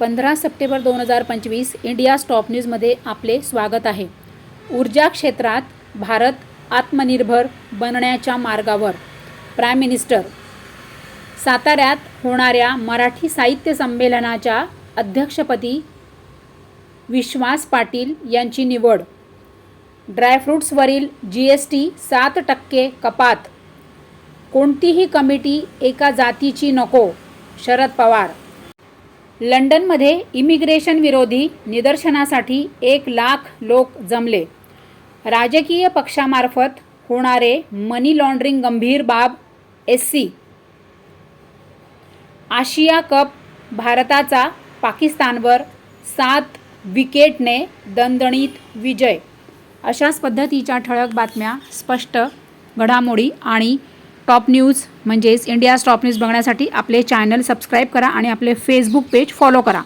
पंधरा सप्टेंबर दोन हजार पंचवीस इंडिया स्टॉप न्यूजमध्ये आपले स्वागत आहे. ऊर्जा क्षेत्रात भारत आत्मनिर्भर बनण्याच्या मार्गावर प्राईम मिनिस्टर साताऱ्यात होणाऱ्या मराठी साहित्य संमेलनाच्या अध्यक्षपदी विश्वास पाटील यांची निवड. ड्रायफ्रूट्सवरील जी एस टी सात टक्के कपात. कोणतीही कमिटी एका जातीची नको शरद पवार. लंडनमध्ये इमिग्रेशन विरोधी निदर्शनासाठी एक लाख लोक जमले. राजकीय पक्षामार्फत होणारे मनी लॉन्ड्रिंग गंभीर बाब एस सी आशिया कप भारताचा पाकिस्तानवर सात विकेटने दणदणीत विजय. अशाच पद्धतीच्या ठळक बातम्या स्पष्ट घडामोडी आणि टॉप न्यूज म्हणजेच इंडिया टॉप न्यूज बघण्यासाठी आपले चॅनल सबस्क्राईब करा आणि आपले फेसबुक पेज फॉलो करा.